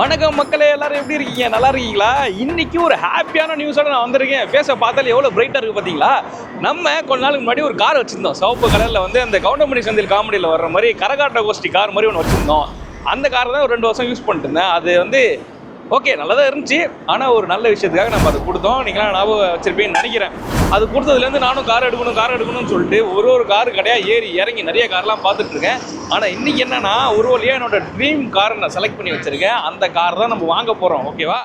வணக்கம் மக்களே எல்லாரும் எப்படி இருக்கீங்க? நல்லா இருக்கீங்களா? இன்னைக்கு ஒரு ஹாப்பியான நியூஸோட நான் வந்திருக்கேன். பேச பார்த்தாலே எவ்வளோ பிரைட்டாக இருக்குது பார்த்தீங்களா நம்ம கொஞ்ச நாளுக்கு முன்னாடி ஒரு கார் வச்சுருந்தோம். சிவப்பு கலரில் வந்து அந்த கவுண்டமணி சந்தில் காமெடியில் வர்ற மாதிரி கரகாட்ட கோஷ்டி கார் மாதிரி ஒன்று வச்சுருந்தோம். அந்த கார் தான் ஒரு ரெண்டு வருஷம் யூஸ் பண்ணிட்டு இருந்தேன். அது வந்து ஓகே நல்லா தான் இருந்துச்சு. ஆனால் ஒரு நல்ல விஷயத்துக்காக நம்ம அதை கொடுத்தோம். நீங்களாம் ஞாபகம் வச்சிருப்பீங்கன்னு நினைக்கிறேன். அது கொடுத்ததுலேருந்து நானும் கார் எடுக்கணும் கார் எடுக்கணும்னு சொல்லிட்டு ஒரு ஒரு கார் கடையாக ஏறி இறங்கி நிறைய கார்லாம் பார்த்துட்டு இருக்கேன். ஆனால் இன்றைக்கி என்னென்னா ஒரு வழியாக என்னோட ட்ரீம் காரை நான் செலக்ட் பண்ணி வச்சிருக்கேன். அந்த கார் தான் நம்ம வாங்க போகிறோம் ஓகேவா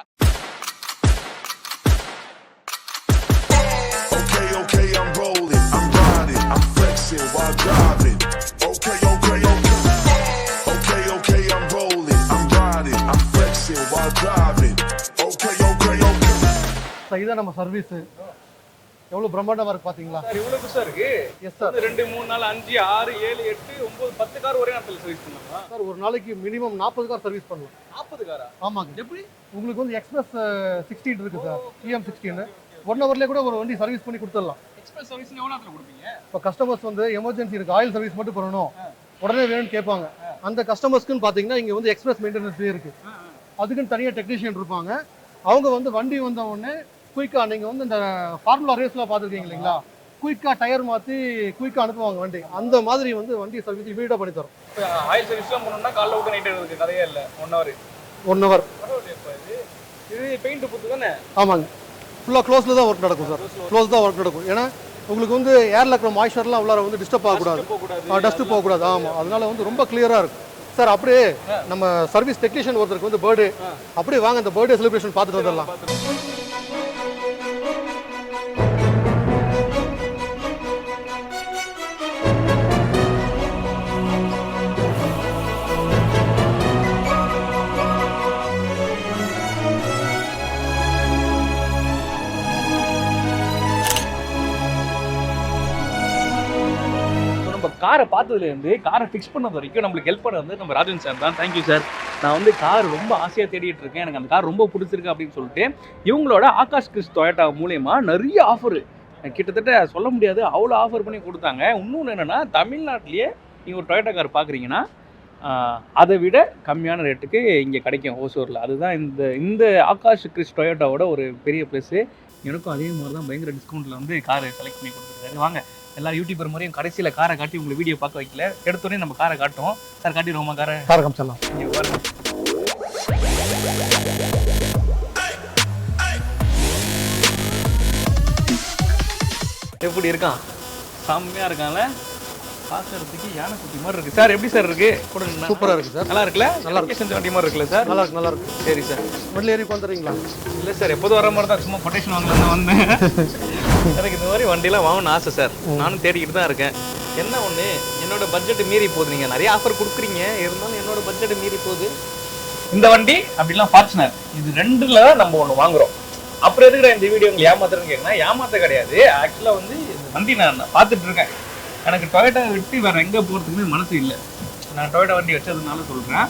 இதான் நம்ம சர்வீஸ் எவ்வளோ பிரம்மாண்டமாக இருக்கு பார்த்தீங்களா சார் இவ்வளோ புதுசாக இருக்கு. எஸ் சார் ரெண்டு மூணு நாலு அஞ்சு ஆறு ஏழு எட்டு ஒன்பது பத்து கார் ஒரே நேரத்தில் சர்வீஸ் பண்ணலாமா? சார் ஒரு நாளைக்கு மினிமம் நாற்பது கார் சர்வீஸ் பண்ணலாம். நாற்பது காரா? ஆமாங்க. எப்படி? உங்களுக்கு வந்து எக்ஸ்பிரஸ் சிக்ஸ்டீன் இருக்கு சார். பிஎம் சிக்ஸ்டீன் ஒன் ஹவர்லேயே கூட ஒரு வண்டி சர்வீஸ் பண்ணி கொடுத்துடலாம். எக்ஸ்பிரஸ் சர்வீஸ் எவ்வளோ நேரத்தில் கொடுப்பீங்க? இப்போ கஸ்டமர்ஸ் வந்து எமர்ஜென்சி இருக்கு ஆயில் சர்வீஸ் மட்டும் பண்ணணும். உடனே வேணும்னு கேட்பாங்க. அந்த கஸ்டமர்ஸ்க்குன்னு பார்த்தீங்கன்னா இங்கே வந்து எக்ஸ்பிரஸ் மெயின்டெனன்ஸ் இருக்கு. அதுக்குன்னு தனியாக டெக்னீஷியன் இருப்பாங்க. அவங்க வந்து வண்டி வந்த உடனே குயிக்காக நீங்கள் வந்து இந்த ஃபார்முலா ரேஸ்லாம் பார்த்துருக்கீங்க இல்லைங்களா? குயிக்காக டயர் மாற்றி குயிக்காக அனுப்புவாங்க வண்டி. அந்த மாதிரி வந்து வண்டி சர்வீஸ் இமீடியட்டாக பண்ணி தரோம். ஆயில் சர்வீஸ்லாம் பண்ணணும்னா காலைல விட்டு நைட் இருக்கு கதையே இல்லை. ஒன் ஹவர் ஒன் ஹவர் இது? பெயிண்ட் புத்து தானே? ஆமாங்க. ஃபுல்லாக க்ளோஸில் தான் ஒர்க் நடக்கும் சார் க்ளோஸ் தான் ஒர்க் நடக்கும். ஏன்னா உங்களுக்கு வந்து ஏரில் இருக்கிற மாய்ச்சர்லாம் உள்ளார வந்து டிஸ்டர்ப் ஆகக்கூடாது. டஸ்ட்டு போகக்கூடாது. ஆமாம் அதனால வந்து ரொம்ப கிளியராக இருக்கும். சார் அப்படியே நம்ம சர்வீஸ் டெக்னீஷியன் ஒருத்தருக்கு வந்து பர்த்டே அப்படியே வாங்க அந்த பர்த்டே செலிப்ரேஷன் பார்த்துட்டு வந்துடலாம். காரை பார்த்ததுலேருந்து காரை ஃபிக்ஸ் பண்ணது வரைக்கும் நம்மளுக்கு ஹெல்ப் பண்ணது வந்து நம்ம ராஜன் சார் தான். தேங்க்யூ சார் நான் வந்து கார் ரொம்ப ஆசையாக தேடிட்டு இருக்கேன். எனக்கு அந்த கார் ரொம்ப பிடிச்சிருக்கு அப்படின்னு சொல்லிட்டு இவங்களோட ஆகாஷ் கிறிஸ் டொயட்டா மூலயமா நிறைய ஆஃபர் கிட்டத்தட்ட சொல்ல முடியாது அவ்வளோ ஆஃபர் பண்ணி கொடுத்தாங்க. இன்னொன்று என்னென்னா தமிழ்நாட்டிலேயே நீங்கள் ஒரு டொயட்டா கார் பார்க்குறீங்கன்னா அதை விட கம்மியான ரேட்டுக்கு இங்கே கிடைக்கும் ஓசூரில். அதுதான் இந்த இந்த ஆகாஷ் கிறிஸ் டொயோட்டாவோட ஒரு பெரிய ப்ளஸ்ஸு எனக்கும் அதே மாதிரி தான் பயங்கர டிஸ்கவுண்ட்டில் வந்து காரை செலக்ட் பண்ணி கொடுத்துருக்காரு. வாங்க. எல்லா யூடியூபர் மாதிரியும் கடைசியில் காரை காட்டி உங்களுக்கு வீடியோ பார்க்க வைக்கல. எடுத்தோடனே நம்ம காரை காட்டுவோம். சார் காட்டிடுவோமா காரை? காரை காமிச்சிடலாம். பாருங்க. எப்படி இருக்கான்? செம்மையா இருக்கான்ல? பார்க்கறதுக்கு யானை குட்டி மாதிரி இருக்கு. சார் எப்படி சார் இருக்கு? கூட நின்னா. சூப்பராக இருக்குது சார் நல்லா இருக்குல்ல? நல்லா இருக்கு செஞ்ச வண்டி மாதிரி இருக்குல்ல சார் நல்லா இருக்கு நல்லா இருக்கு. சரி சார் வண்டியில் ஏறி உட்காந்துறீங்களா இல்லை சார் எப்போதும் வர மாதிரி தான் சும்மா கொட்டேஷன் வாங்கலாம் தான் வந்தேன். எனக்கு இந்த மாதிரி வண்டிலாம் வாங்கணும்னு ஆசை சார் நானும் தேடிக்கிட்டு தான் இருக்கேன். என்ன ஒன்று என்னோட பட்ஜெட் மீறி போகுது. நீங்கள் நிறைய ஆஃபர் கொடுக்குறீங்க. இருந்தாலும் என்னோட பட்ஜெட் மீறி போகுது. இந்த வண்டி அப்படிலாம் ஃபார்ச்சுனர் இது ரெண்டுல நம்ம ஒன்று வாங்குறோம். அப்புறம் இருக்கிற இந்த வீடியோ உங்களுக்கு ஏமாத்துறேன்னு கேட்குனா ஏமாத்த கிடையாது. ஆக்சுவலாக வந்து இந்த வண்டி நான் பார்த்துட்டு இருக்கேன். எனக்கு டொயோட்டா விட்டு வேற எங்கே போகிறதுக்குமே மனசு இல்லை. நான் டொயோட்டா வண்டி வச்சதுனால சொல்கிறேன்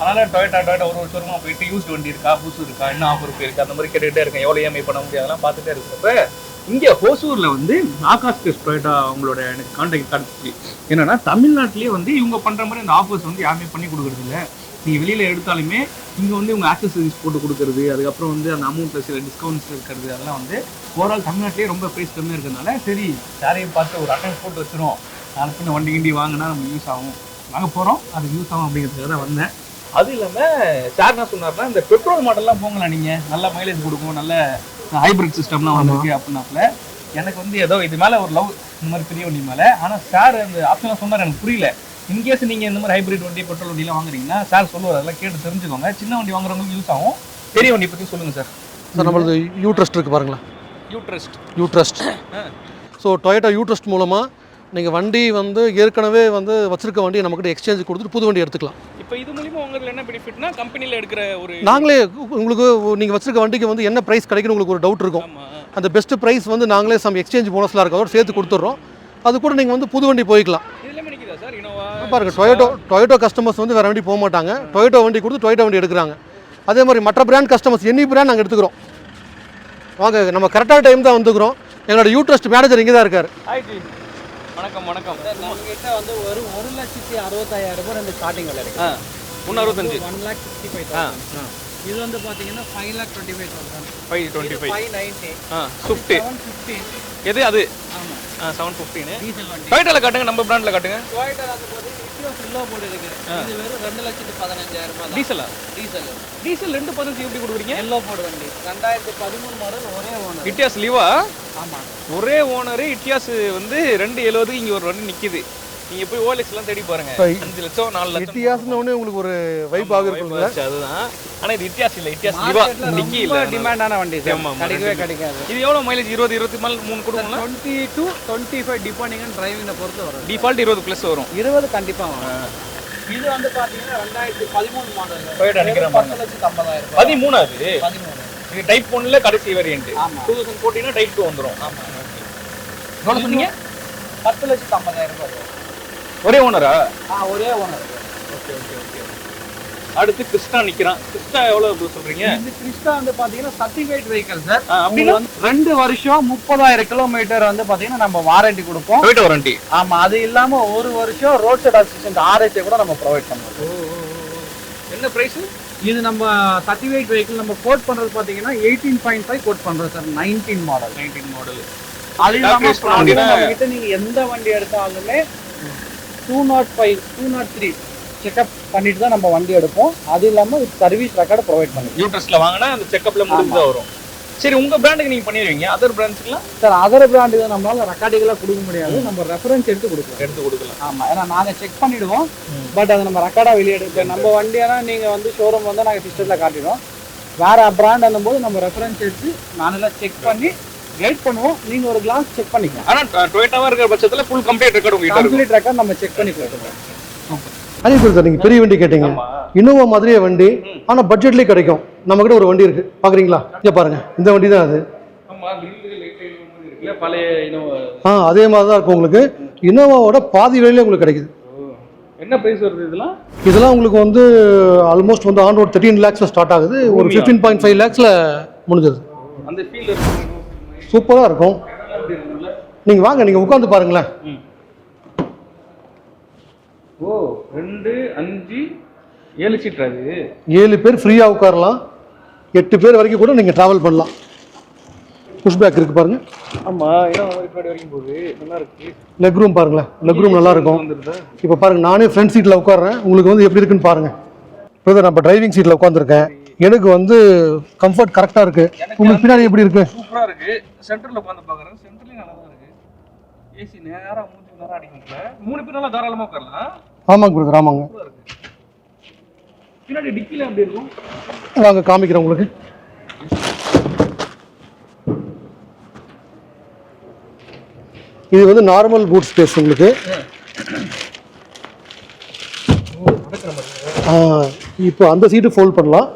அதனால டொயேட்டா டொயோட்டா ஒரு வருஷமா போயிட்டு யூஸ் வண்டி இருக்கா புதுசு இருக்கா என்ன ஆஃபர் போயிருக்கா அந்த மாதிரி கேட்டுகிட்டே இருக்கேன். எவ்வளோ இஎம்ஐ பண்ண முடியும்? அதெல்லாம் பார்த்துட்டே இருக்கிறப்ப இங்கே ஹோசூர்ல வந்து ஆகாஷ் கிறிஸ் டொயோட்டா அவங்களோட எனக்கு கான்டாக்ட் கிடச்சிச்சு. என்னன்னா தமிழ்நாட்டிலேயே வந்து இவங்க பண்ற மாதிரி அந்த ஆஃபர்ஸ் வந்து யாருமே பண்ணி கொடுக்குறது இல்லை. நீங்க வெளியில எடுத்தாலுமே இங்க வந்து இவங்க ஆக்சசரிஸ் போட்டு கொடுக்குறது அதுக்கப்புறம் வந்து அந்த அமௌண்ட்டில் சில டிஸ்கவுண்ட்ஸ் இருக்கிறது அதெல்லாம் வந்து ஓவரால் தமிழ்நாட்டிலே ரொம்ப ப்ரைஸ் கம்மியாக இருக்கிறதுனால சரி யாரையும் பார்த்து ஒரு அட்டன்ஸ் போட்டு வச்சிரும் நாளைக்கு பின்ன வண்டி கிண்டி வாங்கினா நம்ம யூஸ் ஆகும். வாங்க போகிறோம் அது யூஸ் ஆகும் அப்படிங்கிறதுக்காக தான் வந்தேன். அது இல்லாமல் சார் என்ன சொன்னார்னா இந்த பெட்ரோல் மாடல்லாம் போங்களேன் நீங்கள் நல்லா மைலேஜ் கொடுக்கும் நல்ல ஹைபிரிட் சிஸ்டம்லாம் வந்திருக்கு அப்படின்னாப்புல எனக்கு வந்து ஏதோ இது மேலே ஒரு லவ் இந்த மாதிரி பெரிய வண்டி மேலே ஆனால் சார் அந்த ஆப்ஷன்லாம் சொன்னார் எனக்கு புரியல. இன்கேஸ் நீங்கள் இந்த மாதிரி ஹைபிரிட் வண்டி பெட்ரோல் வண்டிலாம் வாங்குறீங்கன்னா சார் சொல்லுவார் அதெல்லாம் கேட்டு தெரிஞ்சுக்கோங்க. சின்ன வண்டி வாங்குறவங்களுக்கு யூஸ் ஆகும். பெரிய வண்டி பற்றி சொல்லுங்கள் சார் சார் நம்மளது யூ ட்ரஸ்ட் இருக்குது பாருங்களேன். U trust U trust so Toyota U trust மூலமாக நீங்கள் வண்டி வந்து ஏற்கனவே வந்து வச்சிருக்க வண்டியை நம்மக்கிட்ட எக்ஸ்சேஞ்ச் கொடுத்துட்டு புது வண்டி எடுத்துக்கலாம். இப்போ இது மூலியமா உங்களதுல என்ன பெனிஃபிட்னா கம்பெனியில் எடுக்கிற ஒரு நாங்களே உங்களுக்கு நீங்கள் வச்சிருக்க வண்டிக்கு வந்து என்ன ப்ரைஸ் கிடைக்குன்னு உங்களுக்கு ஒரு டவுட் இருக்கும். அந்த பெஸ்ட் ப்ரைஸ் வந்து நாங்களே சம் எக்ஸ்சேஞ்ச் போனஸ்லாம் இருக்கோ அதோட சேர்த்து கொடுத்துட்றோம் அது கூட நீங்கள் வந்து புது வண்டி போய்க்கலாம். பாருங்க டொயோட்டோ டொயோட்டோ கஸ்டமர்ஸ் வந்து வேறு வண்டி போக மாட்டாங்க டொயோட்டோ வண்டி கொடுத்து டொயோட்டோ வண்டி எடுக்கிறாங்க. அதே மாதிரி மற்ற பிராண்ட் கஸ்டமர்ஸ் எனி பிராண்ட் நாங்கள் எடுத்துக்கிறோம். வாங்க நம்ம கரெக்டான டைம் தான் வந்துக்கிறோம். எங்களோட யூ ட்ரஸ்ட் மேனேஜர் இங்கே தான் இருக்கார் வணக்கம் வணக்கம். நம்மகிட்ட வந்து ஒரு ஒரு லட்சத்தி அறுபத்தாயிரம் ரூபாய் ரெண்டு ஸ்டார்டிங் விலை இருக்கு. ஒன்று அறுபத்தஞ்சு one lakh sixty five thousand இது வந்து பார்த்தீங்கன்னா five lakh twenty five thousand five twenty five five ninety Swift seven fifteen எது அது? ஆமாம் செவன் ஃபிஃப்டீனு டொயோட்டாவில் காட்டுங்க நம்ம பிராண்டில் காட்டுங்க. டொயோட்டா வந்து பார்த்தீங்கன்னா இல்லோ போர்டு இருக்கு இது வெறும் ரெண்டு லட்சத்து பதினஞ்சாயிரம் ரூபாய் டீசலா? டீசல். டீசல் ரெண்டு பதினஞ்சு எப்படி கொடுக்குறீங்க? எல்லோ போர்டு வண்டி ரெண்டாயிரத்தி பதிமூணு மாடல் ஒரே ஓனர் இட்டியாஸ் லீவா ஆமாம் ஒரே ஓனரு இட்டியாஸ் வந்து ரெண்டு எழுபதுக்கு இங்கே ஒரு வண்டி நிற்கிது நீங்கள் போய் ஓலெக்ஸ்லாம் தேடி பாருங்க. அஞ்சு லட்சம் நாலு லட்சம் இட்டியாஸ்னு ஒன்று உங்களுக்கு ஒரு வைப் ஆக அதுதான். ஆனால் இது இட்டியாஸ் இல்லை இட்டியாஸ் லீவா நிக்கி இல்லை டிமாண்டான வண்டி சார் ஆமா, ஆமா, கிடைக்கவே கிடைக்காது. இது எவ்வளோ மைலேஜ் இருபது இருபத்தி மேலே மூணு கொடுங்களா twenty two twenty five depending on டிரைவிங்கை பொறுத்து வரும். டிஃபால்ட் இருபது ப்ளஸ் வரும். இருபது கண்டிப்பாக வரும். இது வந்து பார்த்தீங்கன்னா ரெண்டாயிரத்தி பதிமூணு மாடல் பத்து லட்சத்து ஐம்பதாயிரம் பதிமூணாவது பதிமூணு இது டைப் ஒன்ல கடைசி வேரியன்ட் ஆமா. டூ தௌசண்ட் ஃபோர்டீனா டைப் டூ வந்துடும் ஆமாம் எவ்வளோ சொன்னீங்க? பத்து லட்சத்து ஐம்பதாயிரம் ரூபாய். ஒரே ஓனரா ஆ? ஒரே ஓனர் ஓகே ஓகே ஓகே அடுத்து கிருஷ்ணா நிக்கிறான். கிருஷ்ணா எவ்வளவு சொல்றீங்க? இந்த கிறிஸ்டா வந்து பாத்தீங்கன்னா சர்டிஃபைட் வெஹிக்கல் சார் அப்படின்னா? ரெண்டு வருஷம் முப்பதாயிரம் கிலோமீட்டர் வந்து பாத்தீங்கன்னா நம்ம வாரண்டி கொடுப்போம். டொயோட்டா வாரண்டி ஆமா அது இல்லாம ஒரு வருஷம் ரோட் சைட் அசிஸ்டன்ட் ஆர்எஸ்ஐ கூட நம்ம ப்ரொவைட் பண்ணுவோம் என்ன பிரைஸ் இது நம்ம சர்டிஃபைட் வெஹிக்கிள் நம்ம கோட் பண்றது பாத்தீங்கன்னா எயிட்டீன் பாயிண்ட் ஃபைவ் கோட் பண்றோம் sir nineteen model nineteen model அது இல்லாம? நம்ம கிட்ட நீங்க எந்த வண்டி எடுத்தாலுமே two naught five two naught three checkup பண்ணிட்டு தான் நம்ம வண்டி எடுப்போம். அது இல்லாம சர்வீஸ் ரெக்கார்டு ப்ரொவைட் பண்ணுவோம். யூட்ரஸ்ல வாங்கினா அந்த செக்கப்ல முடிஞ்சு தான் வரும். சரி உங்க பிராண்டுக்கு நீங்க பண்ணிடுவீங்க. அதர் பிராண்ட்ஸ்க்குலாம் சார் அதர் பிராண்ட் இதை நம்மளால ரெக்கார்டுகளாக கொடுக்க முடியாது. நம்ம ரெஃபரன்ஸ் எடுத்து கொடுக்கலாம். எடுத்து கொடுக்கலாம். ஆமா ஏன்னா நாங்க செக் பண்ணிடுவோம். பட் அதை நம்ம ரெக்கார்டா வெளியெடுக்க நம்ம வண்டியானா நீங்க வந்து ஷோரூம் வந்து நாங்க சிஸ்டத்துல காட்டிடுவோம். வேற பிராண்ட் போது நம்ம ரெஃபரன்ஸ் எடுத்து நானெல்லாம் செக் பண்ணி கைட் பண்ணுவோம். நீங்க ஒரு கிளாஸ் செக் பண்ணிக்கலாம் ஆனா டொயோட்டாவா இருக்கிற பட்சத்துல ஃபுல் கம்ப்ளீட் ரெக்கார்டு உங்ககிட்ட இருக்கும். கம்ப்ளீட் ரெக்கார்ட் நம்ம செக் பண்ணி கொடுத்துருவோம் அதே சார் நீங்கள் பெரிய வண்டி கேட்டீங்க. இனோவா மாதிரியே வண்டி ஆனால் பட்ஜெட்லேயே கிடைக்கும். நம்மக்கிட்ட ஒரு வண்டி இருக்குது பார்க்குறீங்களா இங்கே பாருங்கள் இந்த வண்டி தான் அது ஆ அதே மாதிரி தான் இருக்கும் உங்களுக்கு. இனோவாவோட பாதி விலையிலே உங்களுக்கு கிடைக்குது. என்ன பிரைஸ் வருது இதெல்லாம்? இதெல்லாம் உங்களுக்கு வந்து ஆல்மோஸ்ட் வந்து ஆன் ரோட் தேர்ட்டீன் லேக்ஸில் ஸ்டார்ட் ஆகுது. ஒரு ஃபிஃப்டீன் பாயிண்ட் ஃபைவ் லேக்ஸில் முடிஞ்சது. அந்த ஃபீல் இருக்கு சூப்பராக இருக்கும். நீங்கள் வாங்க நீங்கள் உட்காந்து பாருங்களேன். ஓ ரெண்டு அஞ்சு ஏழு சீட்டர் அது ஏழு பேர் ஃப்ரீயாக உட்காரலாம். எட்டு பேர் வரைக்கும் கூட நீங்கள் ட்ராவல் பண்ணலாம். புஷ் பேக் இருக்குது பாருங்கள் ஆமா ஏன்னா இப்படி வரைக்கும் போகுது? நல்லா இருக்கு. லெக் ரூம் பாருங்களேன். லெக் ரூம் நல்லா இருக்கும். இப்போ பாருங்க நானே ஃப்ரண்ட் சீட்டில் உட்கார்றேன். உங்களுக்கு வந்து எப்படி இருக்குன்னு பாருங்க. பிரதர் நான் இப்போ டிரைவிங் சீட்டில் உட்காந்துருக்கேன் எனக்கு வந்து கம்ஃபர்ட் கரெக்டாக இருக்கு. உங்களுக்கு பின்னாடி எப்படி இருக்கு? சூப்பரா இருக்கு. சென்டர்ல உட்காந்து பாக்குறேன் சென்டர்லயும் நல்லா தான் இருக்கு. ஏசி நேரா மூஞ்சி நேரா அடிக்கல மூணு பேர் நல்லா தாராளமா உட்காரலாம். ஆமாங்க பிரதர் ஆமாங்க. பின்னாடி டிக்கில எப்படி இருக்கும்? வாங்க காமிக்கிறேன் உங்களுக்கு. இது வந்து நார்மல் பூட் ஸ்பேஸ் உங்களுக்கு. இப்போ அந்த சீட்டு ஃபோல்ட் பண்ணலாம்.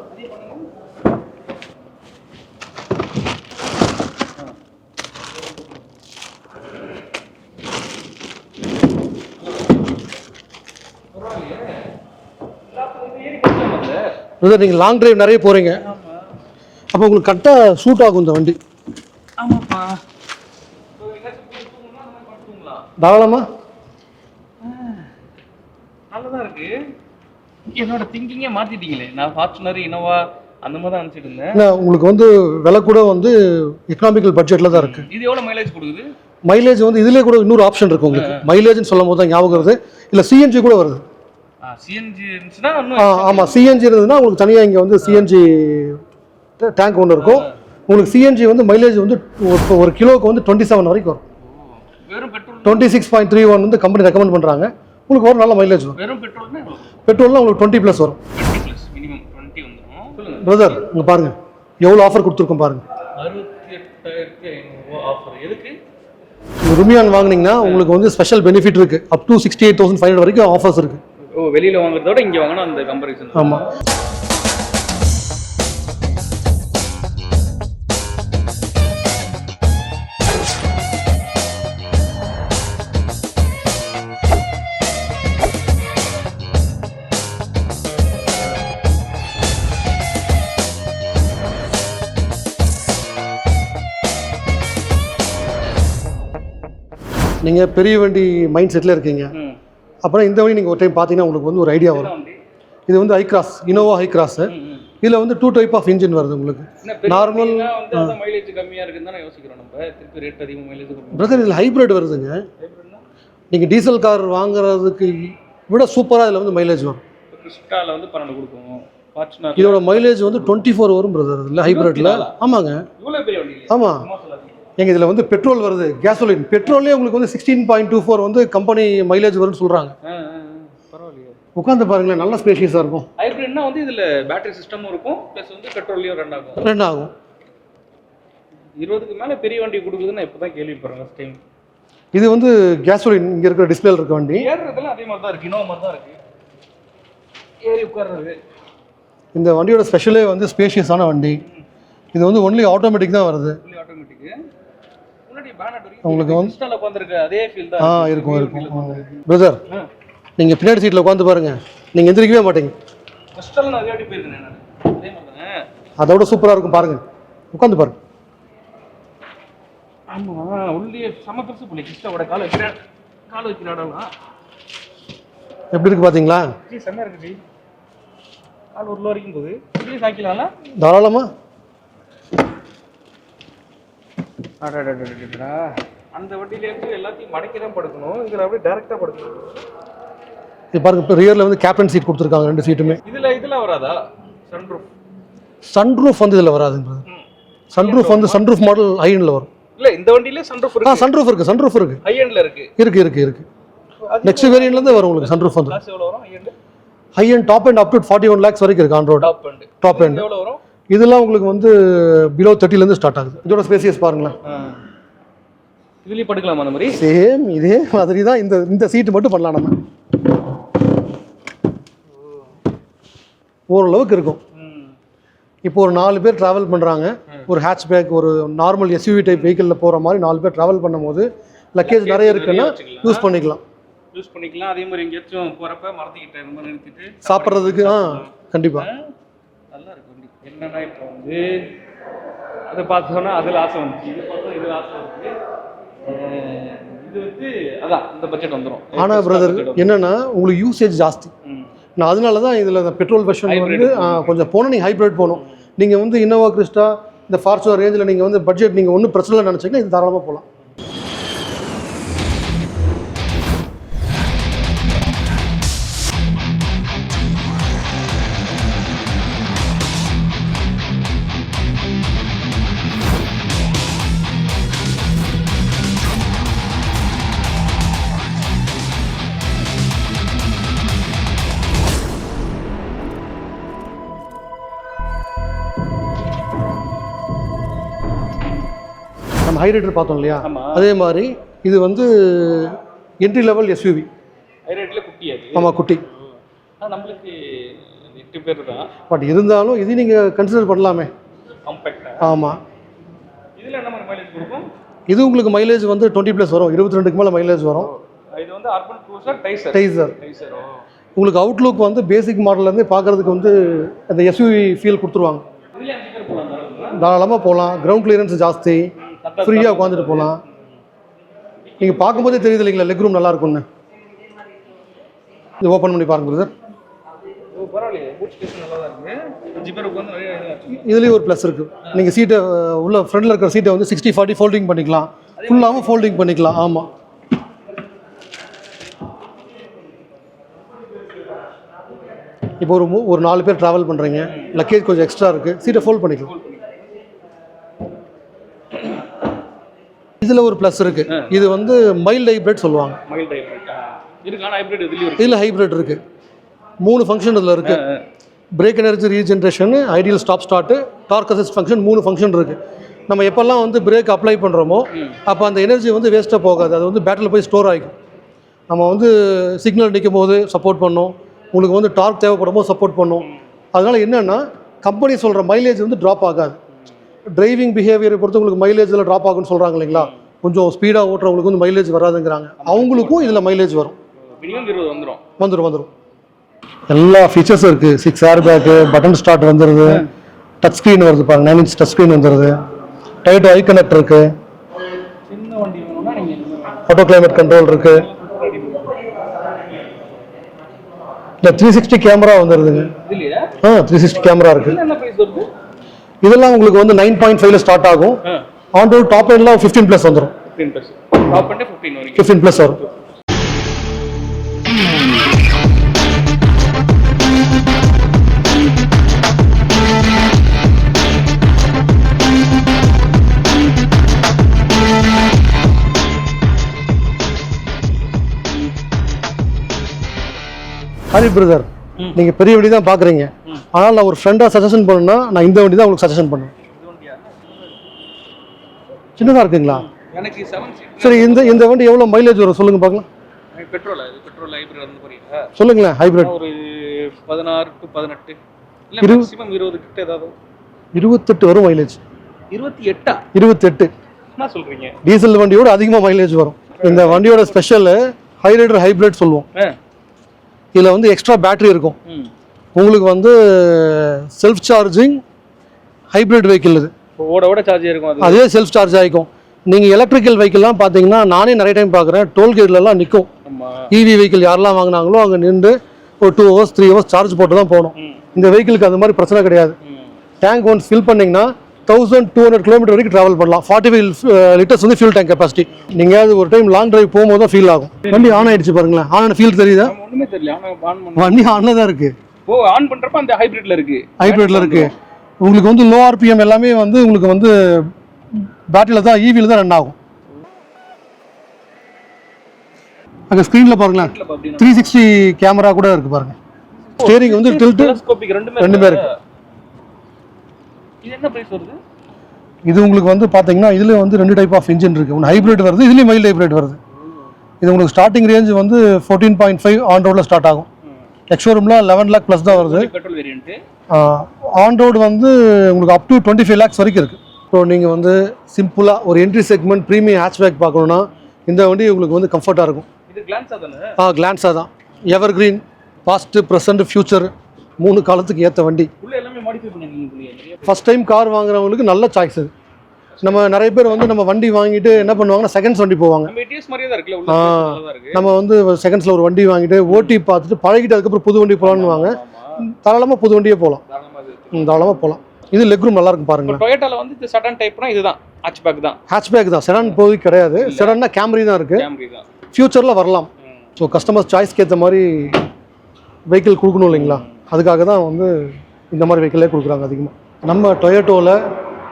பிரதர் நீங்கள் லாங் டிரைவ் நிறைய போகிறீங்க அப்போ உங்களுக்கு கரெக்டாக சூட் ஆகும் இந்த வண்டி. ஆமாப்பா. தாராளமாக நல்லதா இருக்கு. என்னோட திங்கிங்கே மாத்திட்டீங்களே. நான் ஃபார்ச்சுனர் இனோவா அந்த மாதிரி தான் நினச்சிட்டு இருந்தேன். ஏன்னா உங்களுக்கு வந்து விலை கூட வந்து எக்கனாமிக்கல் பட்ஜெட்டில் தான் இருக்குது இது எவ்வளவு மைலேஜ் கொடுக்குது? மைலேஜ் வந்து இதுலேயே கூட இன்னொரு ஆப்ஷன் இருக்குது உங்களுக்கு. மைலேஜ்னு சொல்லும் போது தான் ஞாபகம் வருது. இல்லை சிஎன்ஜி கூட வருது. சிஎன்ஜி இருந்துச்சுன்னா ஆமாம் சிஎன்ஜி இருந்ததுன்னா உங்களுக்கு தனியாக இங்கே வந்து சிஎன்ஜி டேங்க் ஒன்று இருக்கும். உங்களுக்கு சிஎன்ஜி வந்து மைலேஜ் வந்து ஒரு- ஒரு கிலோவுக்கு வந்து டுவெண்ட்டி செவன் வரைக்கும் வரும். வெறும் petrol twenty six point three one வந்து கம்பெனி ரெக்கமெண்ட் பண்ணுறாங்க உங்களுக்கு ஒரு நல்ல மைலேஜ் வரும். வெறும் பெட்ரோல்னா பெட்ரோல்லாம் உங்களுக்கு டுவெண்ட்டி ப்ளஸ் வரும். பிரதர் இங்கே பாருங்கள் எவ்வளோ ஆஃபர் கொடுத்துருக்கோம் பாருங்கள் ருமியான் வாங்குனீங்கன்னா உங்களுக்கு வந்து ஸ்பெஷல் பெனிஃபிட் இருக்குது up to sixty eight thousand five வரைக்கும் ஆஃபர்ஸ் இருக்குது ஓ வெளியில வாங்குறத விட இங்க வாங்கினா அந்த கம்பேரிசன் ஆமாம் நீங்கள் பெரிய வண்டி மைண்ட் செட்டில் இருக்கீங்க. அப்புறம் இந்த வண்டி நீங்கள் ஒரு டைம் பார்த்தீங்கன்னா உங்களுக்கு வந்து ஒரு ஐடியா வரும். இது வந்து Hycross Innova Hycross. இதில் வந்து டூ டைப் ஆஃப் இன்ஜின் வருது உங்களுக்கு. அதான் மைலேஜ் கம்மியா இருக்குன்னு தானே யோசிக்கிறோம் நம்ம. திருப்பி ரேட் அதிகம் மைலேஜ் கம்மி பிரதர் இதில் ஹைப்ரிட் வருதுங்க. நீங்கள் டீசல் கார் வாங்குறதுக்கு விட சூப்பராக இதில் வந்து மைலேஜ் வரும். கிறிஸ்டால வந்து பன்னெண்டு கொடுக்கும் ஃபார்ச்சுனர் இதோட மைலேஜ் வந்து டுவெண்ட்டி ஃபோர் வரும் பிரதர் இதில் ஹைப்ரிட்டில் ஆமாங்க. ஆமாம் சும்மா சொல்லாதீங்க எங்க இதில் வந்து பெட்ரோல் வருது கேசோலின் பெட்ரோல்லே உங்களுக்கு வந்து சிக்ஸ்டீன் பாயிண்ட் டூ ஃபோர் வந்து கம்பெனி மைலேஜ் வரும்னு சொல்கிறாங்க உட்காந்து பாருங்களேன் நல்ல ஸ்பேஷியஸாக இருக்கும். ஹைப்ரிட்னா வந்து இதுல பேட்டரி சிஸ்டமும் இருக்கும் ப்ளஸ் வந்து பெட்ரோல்லையும் ரன் ஆகும். ரெண்டு ஆகும் இருபதுக்கு மேல பெரிய வண்டி கொடுக்குதுன்னு இப்பதான் கேள்விப்படுறேன் ஃபர்ஸ்ட் டைம் இது வந்து கேசோலின் இங்கே இருக்கிற டிஸ்பிளேல இருக்க வண்டி. ஏறுறதுலாம் அதே மாதிரி தான் இருக்கு இன்னொரு மாதிரி தான் இருக்கு. ஏறி உட்கார்றது. இந்த வண்டியோட ஸ்பெஷலே வந்து ஸ்பேஷியஸான வண்டி. இது வந்து ஒன்லி ஆட்டோமேட்டிக் தான் வருது. ஃபுல்லி ஆட்டோமேட்டிக் முன்னாடி பேனட் வரைக்கும் உங்களுக்கு வந்து- இன்ஸ்டால உட்கார்ந்திருக்க அதே ஃபீல் தான் ஆ இருக்கும் இருக்கும். பிரதர் நீங்கள் பின்னாடி சீட்டில் உட்காந்து பாருங்க. நீங்கள் எந்திரிக்கவே மாட்டீங்க. நான் அதே வாட்டி போயிருக்கேன் நான். அதே மாதிரி தானே? அதை விட சூப்பராக இருக்கும் பாருங்க. உட்காந்து பாருங்க. ஆமா உள்ளே செம பெருசு போல கிறிஸ்டாவோட கால் வைக்கிற கால் வைக்கிற இடம்லாம் எப்படி இருக்கு பார்த்தீங்களா ஜி செம்ம இருக்கு ஜி. கால் உள்ள வரைக்கும் போகுது. இப்படியே சாய்க்கலாம்ல? தாராளமாக. அந்த வண்டியில இருந்து எல்லாத்தையும் மடக்கி தான் படுக்கணும். இதுல அப்படியே டைரக்டா படுக்கணும். இது பாருங்க இப்போ ரியரில் வந்து கேப்டன் சீட் கொடுத்துருக்காங்க ரெண்டு சீட்டுமே இதுல இதுல வராதா? சன்ரூஃப் சன்ரூஃப் வந்து இதில் வராதுங்க சன்ரூஃப் வந்து சன்ரூஃப் மாடல் ஹையனில் வரும். இல்ல இந்த வண்டியிலே சன்ரூஃப் ஆ இருக்கு சன்ரூஃப் இருக்கு. சன்ரூஃப் இருக்கு ஹை எண்ட்ல இருக்கு இருக்கு இருக்கு. இருக்கு நெக்ஸ்ட் வேரியன்ட்லேருந்து வரும் உங்களுக்கு சன்ரூஃப் வந்து. கிளாஸ் எவ்வளவு வரும்? High end top end up to forty one lakhs வரைக்கும் இருக்கு on road top end top end எவ்வளவு வரும்? இதெல்லாம் உங்களுக்கு வந்து பிலோ தேர்ட்டிலேருந்து ஸ்டார்ட் ஆகுது. இதோட ஸ்பேசியஸ் பாருங்களேன். இதுலயே படுக்கலாமா அந்த மாதிரி சேம் இதே மாதிரி தான் இந்த இந்த சீட்டு மட்டும் பண்ணலாம் நம்ம. ஓரளவுக்கு இருக்கும். இப்போ ஒரு நாலு பேர் ட்ராவல் பண்ணுறாங்க ஒரு ஹேட்ச் பேக் ஒரு நார்மல் எஸ்யூவி டைப் வெஹிக்கிளில் போகிற மாதிரி நாலு பேர் ட்ராவல் பண்ணும்போது லக்கேஜ் நிறைய இருக்குன்னா. யூஸ் பண்ணிக்கலாம். யூஸ் பண்ணிக்கலாம். அதே மாதிரி எங்கேயாச்சும் போறப்ப மறந்துக்கிட்ட இந்த மாதிரி நிறுத்திட்டு சாப்பிட்றதுக்கு ஆ கண்டிப்பாக நல்லா இருக்கு வண்டி என்னன்னா இப்போ வந்து அதை பார்த்தோன்னா அதில் ஆசை வந்துச்சு. இது பார்த்தா இதில் ஆசை வந்துச்சு. இது வந்து அதான் இந்த பட்ஜெட் வந்துடும் ஆனால் பிரதர் என்னன்னா உங்களுக்கு யூசேஜ் ஜாஸ்தி. நான் அதனால தான் இதில் பெட்ரோல் வெர்ஷன் வந்து கொஞ்சம் போனால் நீங்கள் ஹைப்ரிட் போகணும். நீங்கள் வந்து இன்னோவா கிறிஸ்டா இந்த ஃபார்ச்சுனர் ரேஞ்சில் நீங்கள் வந்து பட்ஜெட் நீங்கள் ஒன்றும் பிரச்சனை நினச்சிங்கன்னா இது தாராளமாக போகலாம். ஹைரைடர் பார்த்தோம் இல்லையா. அதே மாதிரி இது வந்து என்ட்ரி லெவல் எஸ்யூவி ஹை ரேட்ல குட்டி அது. ஆமாம் குட்டி. நம்மளுக்கு எட்டு பேர் தான். பட் இருந்தாலும் இது நீங்கள் கன்சிடர் பண்ணலாமே. ஆமாம் இதில் என்ன மைலேஜ் கொடுக்கும்? இது உங்களுக்கு மைலேஜ் வந்து டுவெண்ட்டி ப்ளஸ் வரும். இருபத்தி ரெண்டுக்கு மேலே மைலேஜ் வரும். இது வந்து அர்பன் க்ரூசர் டைசர் டைசர் டைசரோ உங்களுக்கு அவுட்லுக் வந்து பேசிக் மாடல்லேருந்து பார்க்குறதுக்கு வந்து அந்த எஸ்யூவி ஃபீல் கொடுத்துருவாங்க? தாராளமாக போகலாம் கிரவுண்ட் கிளியரன்ஸ் ஜாஸ்தி. ஃப்ரீயாக உட்காந்துட்டு போகலாம் நீங்கள் பார்க்கும்போதே தெரியுது இல்லைங்களா லெக் ரூம் நல்லா இருக்கும்னு? இது ஓப்பன் பண்ணி பாருங்க சார். இதுலேயும் ஒரு ப்ளஸ் இருக்குது நீங்கள் சீட்டை உள்ள ஃப்ரண்டில் இருக்கிற சீட்டை வந்து சிக்ஸ்டி ஃபார்ட்டி ஃபோல்டிங் பண்ணிக்கலாம். ஃபுல்லாகவும் ஃபோல்டிங் பண்ணிக்கலாம். ஆமாம் இப்போ ஒரு ஒரு நாலு பேர் ட்ராவல் பண்ணுறீங்க லக்கேஜ் கொஞ்சம் எக்ஸ்ட்ரா இருக்குது சீட்டை ஃபோல்ட் பண்ணிக்கலாம். இதில் ஒரு ப்ளஸ் இருக்குது இது வந்து மைல்டு ஹைப்ரிட் சொல்லுவாங்க. மைல்ட் ஹைப்ரிட் இருக்கு ஆனால் ஹைப்ரிட் இதுலயும் இருக்கு. இதில் ஹைப்ரிட் இருக்குது மூணு ஃபங்க்ஷன் இதில் இருக்குது brake energy regeneration idle stop start torque assist function மூணு ஃபங்க்ஷன் இருக்குது நம்ம எப்போல்லாம் வந்து பிரேக் அப்ளை பண்ணுறோமோ அப்போ அந்த எனர்ஜி வந்து வேஸ்ட்டாக போகாது. அது வந்து பேட்டரியில் போய் ஸ்டோர் ஆகிக்கும் நம்ம வந்து சிக்னல் நிற்கும் போது சப்போர்ட் பண்ணோம். உங்களுக்கு வந்து டார்க் தேவைப்படும் போது சப்போர்ட் பண்ணும் அதனால் என்னென்னா கம்பெனி சொல்கிற மைலேஜ் வந்து ட்ராப் ஆகாது. டிரைவிங் பிஹேவியரை பொறுத்து உங்களுக்கு மைலேஜில் ட்ராப் ஆகும்னு சொல்கிறாங்க இல்லைங்களா? கொஞ்சம் ஸ்பீடாக ஓட்டுறவங்களுக்கு வந்து மைலேஜ் வராதுங்கிறாங்க. அவங்களுக்கும் இதில் மைலேஜ் வரும். வந்துடும் வந்துடும் வந்துடும் எல்லா ஃபீச்சர்ஸும் இருக்குது six air bag button start வந்துடுது டச் ஸ்க்ரீன் வருது பாருங்க. நைன் இன்ச் டச் ஸ்க்ரீன் வந்துடுது டைட் ஐ கனெக்ட் இருக்குது ஆட்டோ கிளைமேட் கண்ட்ரோல் இருக்குது இந்த த்ரீ சிக்ஸ்டி கேமரா வந்துடுதுங்க ஆ த்ரீ சிக்ஸ்டி கேமரா இருக்கு. இதுல என்ன பிரைஸ் வருது? இதெல்லாம் உங்களுக்கு வந்து நைன் பாயிண்ட் ஃபைவ்ல ஸ்டார்ட் ஆகும். ஆன் ரோட் டாப் எண்ட்லாம் ஃபிஃப்டீன் ப்ளஸ் வந்துடும் ஃபிஃப்டீன் ப்ளஸ் வரும். ஹரி பிரதர் நீங்க பெரிய வண்டி தான் பாக்குறீங்க ஆனால் நான் ஒரு ஃப்ரெண்டா சஜஷன் பண்ணணும்னா நான் இந்த வண்டி தான் உங்களுக்கு சஜஷன் பண்ணுவேன். சின்னதா இருக்குங்களா? எனக்கு செவன் சீட் சரி இந்த இந்த வண்டி எவ்வளவு மைலேஜ் வரும்? சொல்லுங்க பார்க்கலாம். பெட்ரோல் இது பெட்ரோல் ஹைப்ரிட் வந்து போறீங்களா சொல்லுங்களேன் ஹைபிரிட் ஒரு பதினாறு டு பதினெட்டு. இல்ல மேக்ஸிமம் இருபது கிட்ட ஏதாவது இருபத்தெட்டு வரும் மைலேஜ் இருபத்தி எட்டா? இருபத்தெட்டு. என்ன சொல்றீங்க? டீசல் வண்டியோட அதிகமாக மைலேஜ் வரும். இந்த வண்டியோட ஸ்பெஷல் ஹைரைடர் ஹைப்ரிட் சொல்லுவோம். இதில் வந்து எக்ஸ்ட்ரா பேட்டரி இருக்கும். உங்களுக்கு வந்து செல்ஃப் சார்ஜிங் ஹைப்ரிட் வெஹிக்கிள் இது. ஓட ஓட சார்ஜ் இருக்கும் அது. செல்ஃப் சார்ஜ் ஆகிக்கும் நீங்கள் எலக்ட்ரிக்கல் வெஹிக்கிள்லாம் பார்த்தீங்கன்னா நானே நிறைய டைம் பார்க்குறேன் டோல்கேட்லலாம் நிற்கும் இவி வெஹிக்கிள் யாரெல்லாம் வாங்கினாங்களோ அங்கே நின்று ஒரு two hours three hours charge போட்டு தான் போகணும். இந்த வெஹிக்கிளுக்கு அந்த மாதிரி பிரச்சனை கிடையாது. டேங்க் ஒன்ஸ் ஃபில் பண்ணீங்கன்னா தௌசண்ட் டூ ஹண்ட்ரட் கிலோமீட்டர் வரைக்கும் ட்ராவல் பண்ணலாம். ஃபார்ட்டி ஃபைவ் லிட்டர்ஸ் வந்து ஃபியூல் டேங்க் கெப்பாசிட்டி நீங்கள் ஒரு டைம் லாங் டிரைவ் போகும்போது தான் ஃபீல் ஆகும். வண்டி ஆன் ஆயிடுச்சு பாருங்களேன். ஆன் ஃபீல் தெரியுதா? வண்டி ஆனில் தான் இருக்கு. ஓ ஆன் பண்றப்ப அந்த ஹைப்ரிட்ல இருக்கு. ஹைப்ரிட்ல இருக்கு. உங்களுக்கு வந்து லோ ஆர்பிஎம் எல்லாமே வந்து உங்களுக்கு வந்து பேட்டரியில் தான் ஈவியில் தான் ரன் ஆகும். அங்கே ஸ்க்ரீனில் பாருங்களேன். த்ரீ சிக்ஸ்டி கேமரா கூட இருக்கு பாருங்க. ஸ்டேரிங் வந்து டில்ட்டு ரெண்டுமே ரெண்டுமே இருக்கா? இது உங்களுக்கு வந்து பார்த்தீங்கன்னா இதுல வந்து ரெண்டு டைப் ஆஃப் இன்ஜின் இருக்கு. ஒன்று ஹைப்ரிட் வருது இதுலேயும் மைல்டு ஹைப்ரிட் வருது. இது உங்களுக்கு ஸ்டார்டிங் ரேஞ்ச் வந்து ஃபோர்டீன் பாயிண்ட் ஃபைவ் ஆன் ரோடில் ஸ்டார்ட் ஆகும். எக்ஷோரூமில் லெவன் லேக் ப்ளஸ் தான் வருது. பெட்ரோல் வேரியன்ட் ஆன் ரோடு வந்து உங்களுக்கு up to twenty five lakhs வரைக்கும் இருக்குது ஸோ நீங்கள் வந்து சிம்பிளாக ஒரு என்ட்ரி செக்மெண்ட் ப்ரீமியம் ஹேட்ச்பேக் பார்க்கணுன்னா இந்த வண்டி உங்களுக்கு வந்து கம்ஃபர்ட்டாக இருக்கும். ஆ கிளான்ஸாக தான். Evergreen past present future மூணு காலத்துக்கு ஏற்ற வண்டி. ஃபர்ஸ்ட் டைம் கார் வாங்குறவங்களுக்கு நல்ல சாய்ஸ் இது நம்ம நிறைய பேர் வந்து நம்ம வண்டி வாங்கிட்டு என்ன பண்ணுவாங்கன்னா செகண்ட்ஸ் வண்டி போவாங்க. நம்ம இருக்கு. வந்து செகண்ட்ஸில் ஒரு வண்டி வாங்கிட்டு ஓட்டி பார்த்துட்டு பழகிட்டு அதுக்கப்புறம் புது வண்டி போகலான்னு. தாராளமாக புது வண்டியே போகலாம். தாராளமாக போகலாம். இது லெக் ரூம் நல்லா இருக்கும் பாருங்களேன் டொயோட்டால வந்து இது சடன் டைப்னா இதுதான் ஹேட்ச்பேக் தான். ஹேட்ச்பேக் தான். செடான் போய் கிடையாது. செடான்னா கேமரி தான் தான். ஃப்யூச்சரில் வரலாம். ஸோ கஸ்டமர்ஸ் சாய்ஸ்க்கு ஏற்ற மாதிரி வெஹிக்கிள் கொடுக்கணும் இல்லைங்களா? அதுக்காக தான் வந்து இந்த மாதிரி வெஹிக்கிளே கொடுக்குறாங்க அதிகமாக நம்ம டொயோட்டோவில்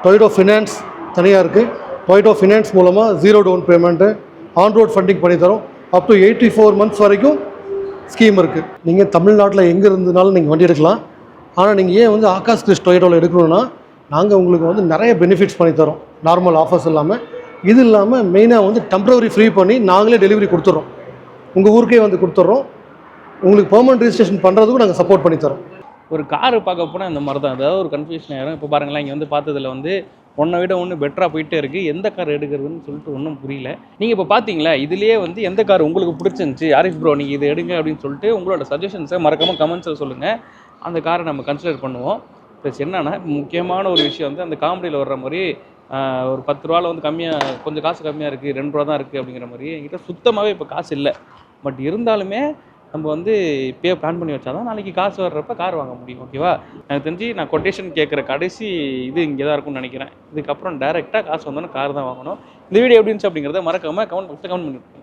டொயோட்டோ ஃபினான்ஸ் தனியாக இருக்குது டொயோட்டோ ஃபினான்ஸ் மூலமாக zero down payment on road funding பண்ணித்தரோம் up to eighty four months வரைக்கும் ஸ்கீம் இருக்குது நீங்கள் தமிழ்நாட்டில் எங்கே இருந்தனாலும் நீங்கள் வண்டி எடுக்கலாம். ஆனால் நீங்கள் ஏன் வந்து ஆகாஷ் கிறிஸ் டொயேட்டோவில் எடுக்கணும்னா நாங்கள் உங்களுக்கு வந்து நிறைய பெனிஃபிட்ஸ் பண்ணித்தரோம் நார்மல் ஆஃபர்ஸ் இல்லாமல் இது இல்லாமல் மெயினாக வந்து டெம்பரவரி ஃப்ரீ பண்ணி நாங்களே டெலிவரி கொடுத்துட்றோம் உங்கள் ஊருக்கே வந்து கொடுத்துட்றோம் உங்களுக்கு பெர்மனன்ட் ரிஜிஸ்ட்ரேஷன் பண்ணுறதுக்கும் நாங்கள் சப்போர்ட் பண்ணித்தரோம் ஒரு கார் பார்க்க போனால் இந்த மாதிரி தான் ஏதாவது ஒரு கன்ஃபியூஷன் ஆயிரும். இப்போ பாருங்களேன் இங்கே வந்து பார்த்ததில் வந்து ஒன்றை விட ஒன்று பெட்டராக போயிட்டே இருக்குது எந்த கார் எடுக்கிறதுன்னு சொல்லிட்டு ஒன்றும் புரியல. நீங்கள் இப்போ பார்த்தீங்களா இதுலேயே வந்து எந்த கார் உங்களுக்கு பிடிச்சிருந்துச்சி? ஆரிஃப் ப்ரோ நீங்கள் இது எடுங்க அப்படின்னு சொல்லிட்டு உங்களோட சஜஷன்ஸை மறக்காமல் கமெண்ட்ஸில் சொல்லுங்கள் அந்த காரை நம்ம கன்சிடர் பண்ணுவோம். ப்ளஸ் என்னென்னா முக்கியமான ஒரு விஷயம் வந்து அந்த காமெடியில் வர்ற மாதிரி ஒரு பத்து ரூபாவில் வந்து கம்மியாக கொஞ்சம் காசு கம்மியாக இருக்குது ரெண்டு ரூபா தான் இருக்குது அப்படிங்கிற மாதிரி என்கிட்ட சுத்தமாகவே இப்போ காசு இல்லை. பட் இருந்தாலுமே நம்ம வந்து இப்போயே பிளான் பண்ணி வச்சா தான் நாளைக்கு காசு வர்றப்ப கார் வாங்க முடியும் ஓகேவா எனக்கு தெரிஞ்சு நான் கொட்டேஷன் கேட்குற கடைசி இது இங்கே தான் இருக்கும்னு நினைக்கிறேன். இதுக்கப்புறம் டேரெக்டாக காசு வந்தோன்னே கார் தான் வாங்கணும். இந்த வீடியோ எப்படி இருந்துச்சு அப்படிங்கிறத மறக்காமல் கமெண்ட் பாக்ஸில் கமெண்ட் பண்ணிவிட்டு